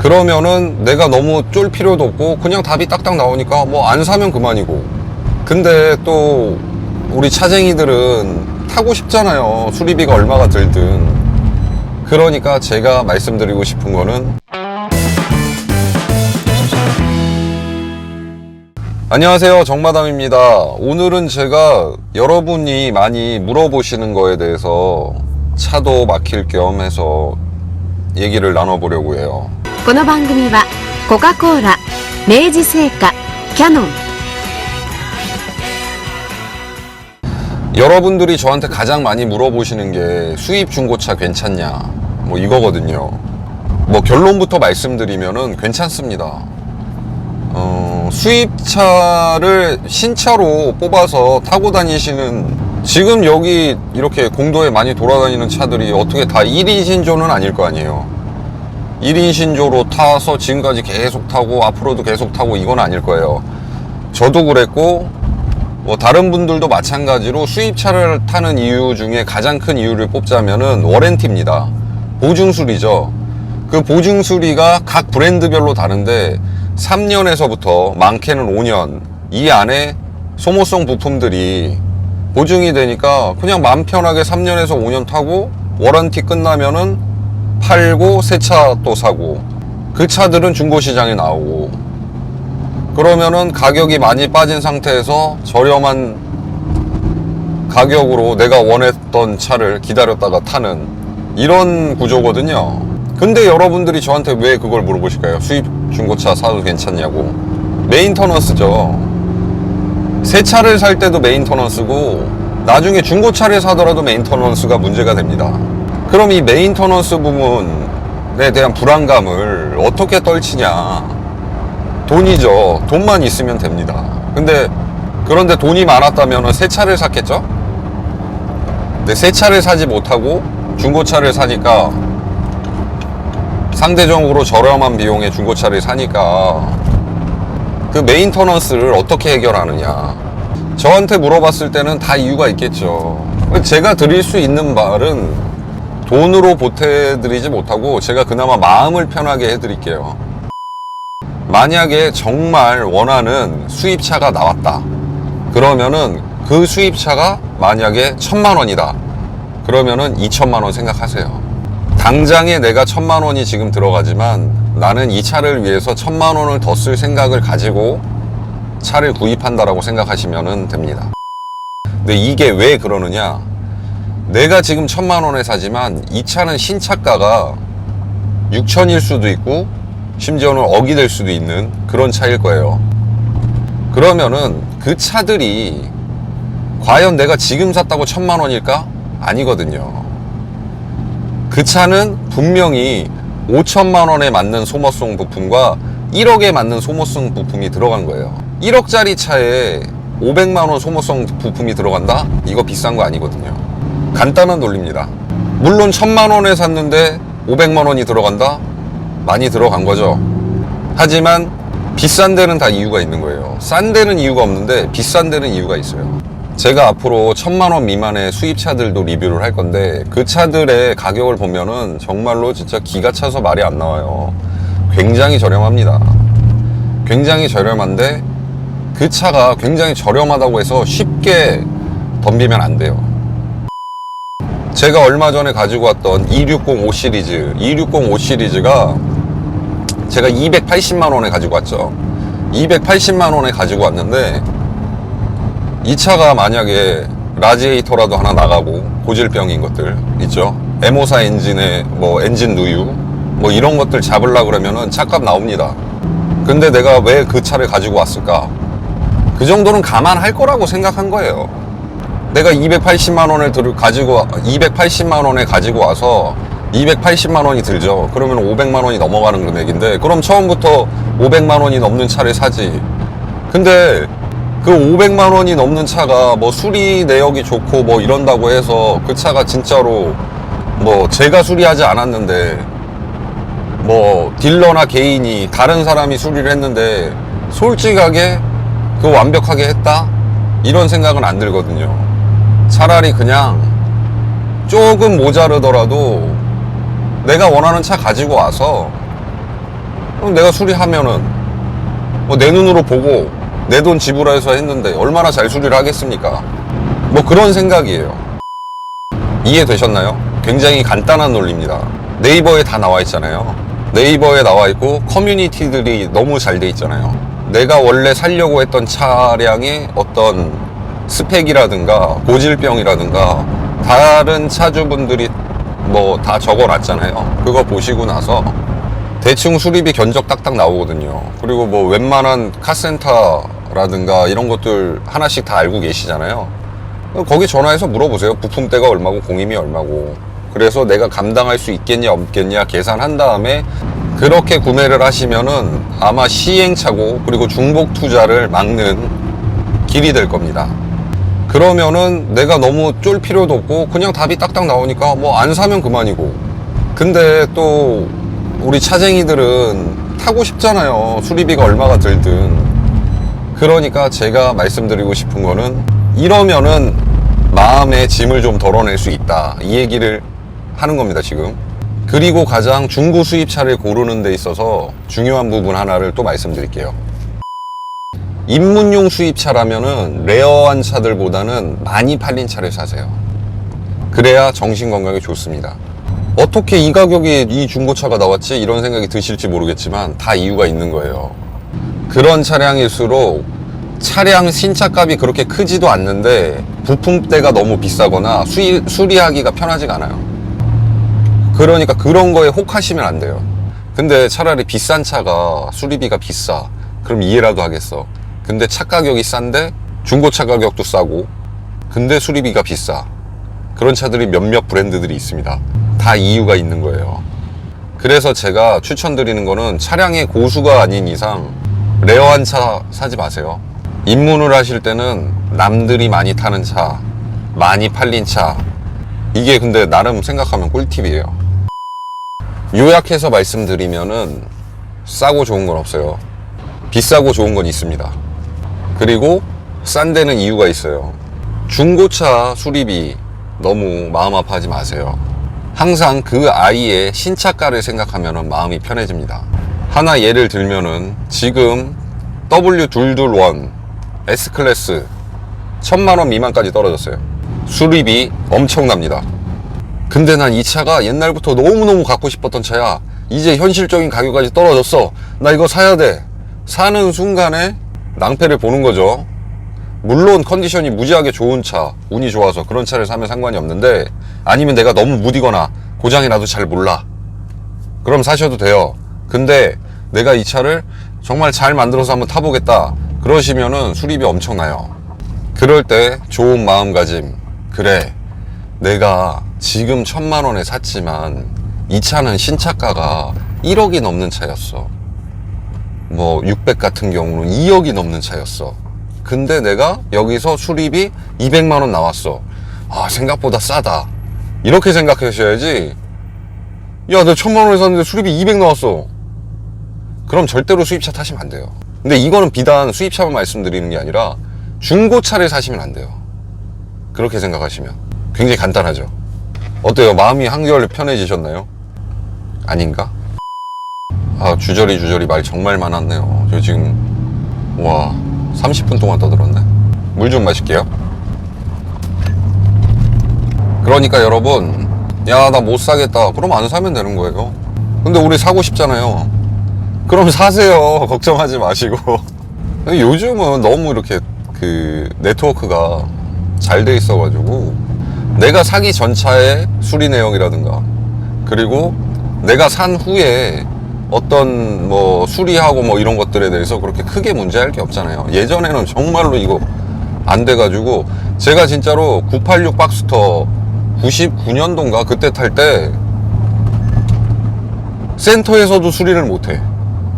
그러면은 내가 너무 쫄 필요도 없고 그냥 답이 딱딱 나오니까 뭐 안 사면 그만이고. 근데 또 우리 차쟁이들은 타고 싶잖아요. 수리비가 얼마가 들든. 그러니까 제가 말씀드리고 싶은 거는 안녕하세요. 정마담입니다. 오늘은 제가 여러분이 많이 물어보시는 거에 대해서 차도 막힐 겸 해서 얘기를 나눠보려고 해요. この番組はコカ・コーラ明治製菓キャノン 여러분들이 저한테 가장 많이 물어보시는 게 수입 중고차 괜찮냐 뭐 이거거든요 뭐 결론부터 말씀드리면은 괜찮습니다 어, 수입차를 신차로 뽑아서 타고 다니시는 지금 여기 이렇게 공도에 많이 돌아다니는 차들이 어떻게 다 1인 신조는 아닐 거 아니에요 1인 신조로 타서 지금까지 계속 타고 앞으로도 계속 타고 이건 아닐 거예요 저도 그랬고 뭐 다른 분들도 마찬가지로 수입차를 타는 이유 중에 가장 큰 이유를 뽑자면은 워렌티입니다. 보증수리죠. 그 보증수리가 각 브랜드별로 다른데 3년에서부터 많게는 5년 이 안에 소모성 부품들이 보증이 되니까 그냥 마음 편하게 3년에서 5년 타고 워런티 끝나면은 팔고 새 차 또 사고 그 차들은 중고시장에 나오고 그러면은 가격이 많이 빠진 상태에서 저렴한 가격으로 내가 원했던 차를 기다렸다가 타는 이런 구조거든요. 근데 여러분들이 저한테 왜 그걸 물어보실까요? 수입 중고차 사도 괜찮냐고. 메인터넌스죠. 새 차를 살 때도 메인터넌스고 나중에 중고차를 사더라도 메인터넌스가 문제가 됩니다. 그럼 이 메인터넌스 부분에 대한 불안감을 어떻게 떨치냐? 돈이죠. 돈만 있으면 됩니다. 근데 그런데 돈이 많았다면 새 차를 샀겠죠? 근데 새 차를 사지 못하고 중고차를 사니까 상대적으로 저렴한 비용의 중고차를 사니까 그 메인터넌스를 어떻게 해결하느냐. 저한테 물어봤을 때는 다 이유가 있겠죠. 제가 드릴 수 있는 말은 돈으로 보태드리지 못하고 제가 그나마 마음을 편하게 해드릴게요. 만약에 정말 원하는 수입차가 나왔다. 그러면은 그 수입차가 만약에 천만 원이다. 그러면은 2천만 원 생각하세요. 당장에 내가 천만 원이 지금 들어가지만 나는 이 차를 위해서 천만 원을 더 쓸 생각을 가지고 차를 구입한다라고 생각하시면 됩니다. 근데 이게 왜 그러느냐? 내가 지금 천만 원에 사지만 이 차는 신차가가 6천일 수도 있고 심지어는 억이 될 수도 있는 그런 차일 거예요. 그러면은 그 차들이 과연 내가 지금 샀다고 천만 원일까? 아니거든요. 그 차는 분명히 5천만 원에 맞는 소모성 부품과 1억에 맞는 소모성 부품이 들어간 거예요. 1억짜리 차에 500만 원 소모성 부품이 들어간다? 이거 비싼 거 아니거든요. 간단한 논리입니다. 물론 1000만 원에 샀는데 500만 원이 들어간다? 많이 들어간 거죠. 하지만 비싼 데는 다 이유가 있는 거예요. 싼 데는 이유가 없는데 비싼 데는 이유가 있어요. 제가 앞으로 천만 원 미만의 수입차들도 리뷰를 할 건데 그 차들의 가격을 보면은 정말로 진짜 기가 차서 말이 안 나와요. 굉장히 저렴합니다. 굉장히 저렴한데 그 차가 굉장히 저렴하다고 해서 쉽게 덤비면 안 돼요. 제가 얼마 전에 가지고 왔던 2605 시리즈, 2605 시리즈가 제가 280만 원에 가지고 왔죠. 280만 원에 가지고 왔는데 이 차가 만약에 라지에이터라도 하나 나가고 고질병인 것들 있죠. M54 엔진의 뭐 엔진 누유 뭐 이런 것들 잡으려 그러면은 차값 나옵니다. 근데 내가 왜 그 차를 가지고 왔을까? 그 정도는 감안할 거라고 생각한 거예요. 내가 280만 원을 들 가지고 280만 원에 가지고 와서 280만 원이 들죠. 그러면 500만 원이 넘어가는 금액인데 그럼 처음부터 500만 원이 넘는 차를 사지. 근데 그 500만 원이 넘는 차가 뭐 수리 내역이 좋고 뭐 이런다고 해서 그 차가 진짜로 뭐 제가 수리하지 않았는데 뭐 딜러나 개인이 다른 사람이 수리를 했는데 솔직하게 그 완벽하게 했다? 이런 생각은 안 들거든요. 차라리 그냥 조금 모자르더라도 내가 원하는 차 가지고 와서 그럼 내가 수리하면은 뭐 내 눈으로 보고 내 돈 지불해서 했는데 얼마나 잘 수리를 하겠습니까? 뭐 그런 생각이에요. 이해되셨나요? 굉장히 간단한 논리입니다. 네이버에 다 나와 있잖아요. 네이버에 나와 있고 커뮤니티들이 너무 잘 돼 있잖아요. 내가 원래 살려고 했던 차량의 어떤 스펙이라든가 고질병이라든가 다른 차주분들이 뭐 다 적어 놨잖아요. 그거 보시고 나서 대충 수리비 견적 딱딱 나오거든요. 그리고 뭐 웬만한 카센터라든가 이런 것들 하나씩 다 알고 계시잖아요. 거기 전화해서 물어보세요. 부품대가 얼마고 공임이 얼마고. 그래서 내가 감당할 수 있겠냐 없겠냐 계산한 다음에 그렇게 구매를 하시면은 아마 시행착오 그리고 중복 투자를 막는 길이 될 겁니다. 그러면은 내가 너무 쫄 필요도 없고 그냥 답이 딱딱 나오니까 뭐 안 사면 그만이고. 근데 또 우리 차쟁이들은 타고 싶잖아요. 수리비가 얼마가 들든. 그러니까 제가 말씀드리고 싶은 거는 이러면은 마음의 짐을 좀 덜어낼 수 있다. 이 얘기를 하는 겁니다, 지금. 그리고 가장 중고 수입차를 고르는 데 있어서 중요한 부분 하나를 또 말씀드릴게요. 입문용 수입차라면은 레어한 차들보다는 많이 팔린 차를 사세요. 그래야 정신 건강에 좋습니다. 어떻게 이 가격에 이 중고차가 나왔지? 이런 생각이 드실지 모르겠지만 다 이유가 있는 거예요. 그런 차량일수록 차량 신차값이 그렇게 크지도 않는데 부품대가 너무 비싸거나 수리, 수리하기가 편하지가 않아요. 그러니까 그런 거에 혹하시면 안 돼요. 근데 차라리 비싼 차가 수리비가 비싸. 그럼 이해라도 하겠어. 근데 차 가격이 싼데 중고차 가격도 싸고 근데 수리비가 비싸. 그런 차들이 몇몇 브랜드들이 있습니다. 다 이유가 있는 거예요. 그래서 제가 추천드리는 거는 차량의 고수가 아닌 이상 레어한 차 사지 마세요. 입문을 하실 때는 남들이 많이 타는 차, 많이 팔린 차. 이게 근데 나름 생각하면 꿀팁이에요. 요약해서 말씀드리면은 싸고 좋은 건 없어요. 비싸고 좋은 건 있습니다. 그리고 싼 데는 이유가 있어요. 중고차 수리비 너무 마음 아파하지 마세요. 항상 그 아이의 신차가를 생각하면 마음이 편해집니다. 하나 예를 들면은 지금 W221 S클래스 천만 원 미만까지 떨어졌어요. 수리비 엄청납니다. 근데 난 이 차가 옛날부터 너무너무 갖고 싶었던 차야. 이제 현실적인 가격까지 떨어졌어. 나 이거 사야 돼. 사는 순간에 낭패를 보는 거죠. 물론 컨디션이 무지하게 좋은 차, 운이 좋아서 그런 차를 사면 상관이 없는데 아니면 내가 너무 무디거나 고장이 나도 잘 몰라. 그럼 사셔도 돼요. 근데 내가 이 차를 정말 잘 만들어서 한번 타보겠다. 그러시면은 수리비 엄청나요. 그럴 때 좋은 마음가짐. 그래. 내가 지금 천만 원에 샀지만 이 차는 신차가가 1억이 넘는 차였어. 뭐, 600 같은 경우는 2억이 넘는 차였어. 근데 내가 여기서 수리비 200만 원 나왔어. 아, 생각보다 싸다. 이렇게 생각하셔야지. 야, 내가 천만 원에 샀는데 수리비 200 나왔어. 그럼 절대로 수입차 타시면 안 돼요. 근데 이거는 비단 수입차만 말씀드리는 게 아니라 중고차를 사시면 안 돼요. 그렇게 생각하시면. 굉장히 간단하죠. 어때요? 마음이 한결 편해지셨나요? 아닌가? 아, 주저리 주저리 말 정말 많았네요. 저 지금, 와, 30분 동안 떠들었네. 물 좀 마실게요. 그러니까 여러분, 야, 나 못 사겠다. 그럼 안 사면 되는 거예요. 근데 우리 사고 싶잖아요. 그럼 사세요. 걱정하지 마시고. 요즘은 너무 이렇게 그 네트워크가 잘 돼 있어 가지고 내가 사기 전 차의 수리 내역이라든가 그리고 내가 산 후에 어떤 뭐 수리하고 뭐 이런 것들에 대해서 그렇게 크게 문제할 게 없잖아요. 예전에는 정말로 이거 안 돼가지고 제가 진짜로 986 박스터 99년도인가 그때 탈 때 센터에서도 수리를 못해.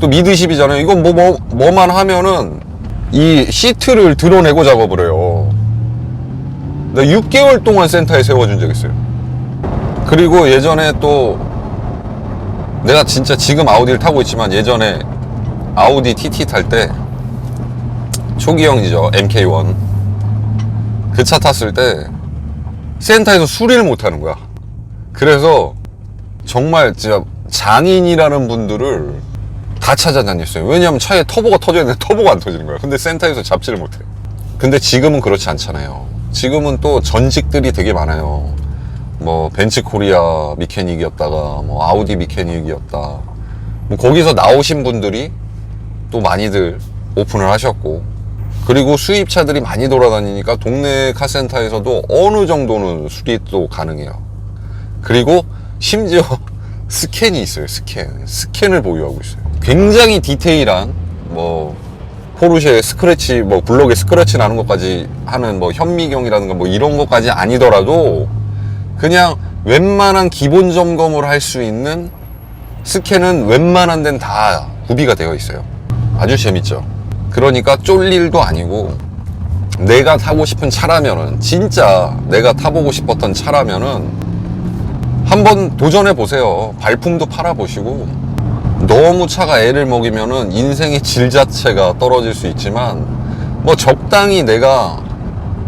또 미드십이잖아요. 이건 뭐, 뭐, 뭐만 하면은 이 시트를 드러내고 작업을 해요. 나 6개월 동안 센터에 세워준 적 있어요. 그리고 예전에 또 내가 진짜 지금 아우디를 타고 있지만 예전에 아우디 TT 탈 때 초기형이죠. MK1. 그 차 탔을 때 센터에서 수리를 못 하는 거야. 그래서 정말 진짜 장인이라는 분들을 다 찾아다녔어요. 왜냐하면 차에 터보가 터져야 되는데 터보가 안 터지는 거예요. 근데 센터에서 잡지를 못해. 근데 지금은 그렇지 않잖아요. 지금은 또 전직들이 되게 많아요. 뭐 벤츠 코리아 미케닉이었다가 뭐 아우디 미케닉이었다. 뭐 거기서 나오신 분들이 또 많이들 오픈을 하셨고 그리고 수입차들이 많이 돌아다니니까 동네 카센터에서도 어느 정도는 수리도 가능해요. 그리고 심지어 스캔이 있어요. 스캔. 스캔을 보유하고 있어요. 굉장히 디테일한 뭐 포르쉐 스크래치 뭐 블록에 스크래치 나는 것까지 하는 뭐 현미경이라든가 뭐 이런 것까지 아니더라도 그냥 웬만한 기본 점검을 할 수 있는 스캔은 웬만한 데는 다 구비가 되어 있어요. 아주 재밌죠. 그러니까 쫄 일도 아니고 내가 타고 싶은 차라면은 진짜 내가 타보고 싶었던 차라면은 한번 도전해 보세요. 발품도 팔아 보시고 너무 차가 애를 먹이면은 인생의 질 자체가 떨어질 수 있지만 뭐 적당히 내가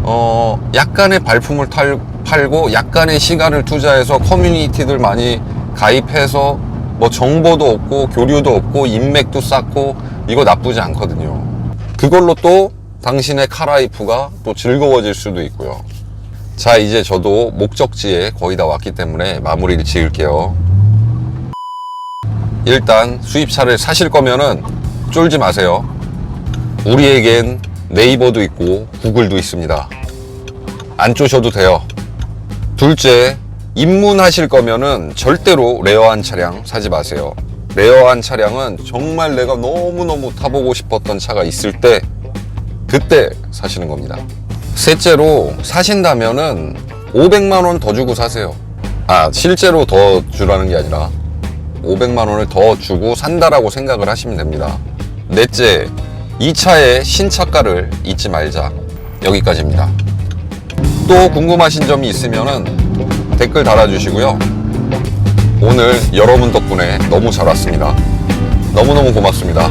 어 약간의 발품을 탈, 팔고 약간의 시간을 투자해서 커뮤니티들 많이 가입해서 뭐 정보도 얻고 교류도 얻고 인맥도 쌓고 이거 나쁘지 않거든요. 그걸로 또 당신의 카라이프가 또 즐거워질 수도 있고요. 자, 이제 저도 목적지에 거의 다 왔기 때문에 마무리를 지을게요. 일단 수입차를 사실 거면은 쫄지 마세요. 우리에겐 네이버도 있고 구글도 있습니다. 안 쪼셔도 돼요. 둘째, 입문하실 거면은 절대로 레어한 차량 사지 마세요. 레어한 차량은 정말 내가 너무너무 타보고 싶었던 차가 있을 때 그때 사시는 겁니다. 셋째로 사신다면은 500만 원 더 주고 사세요. 아, 실제로 더 주라는 게 아니라 500만 원을 더 주고 산다라고 생각을 하시면 됩니다. 넷째, 이 차의 신차가를 잊지 말자. 여기까지입니다. 또 궁금하신 점이 있으면은 댓글 달아주시고요. 오늘 여러분 덕분에 너무 잘 왔습니다. 너무너무 고맙습니다.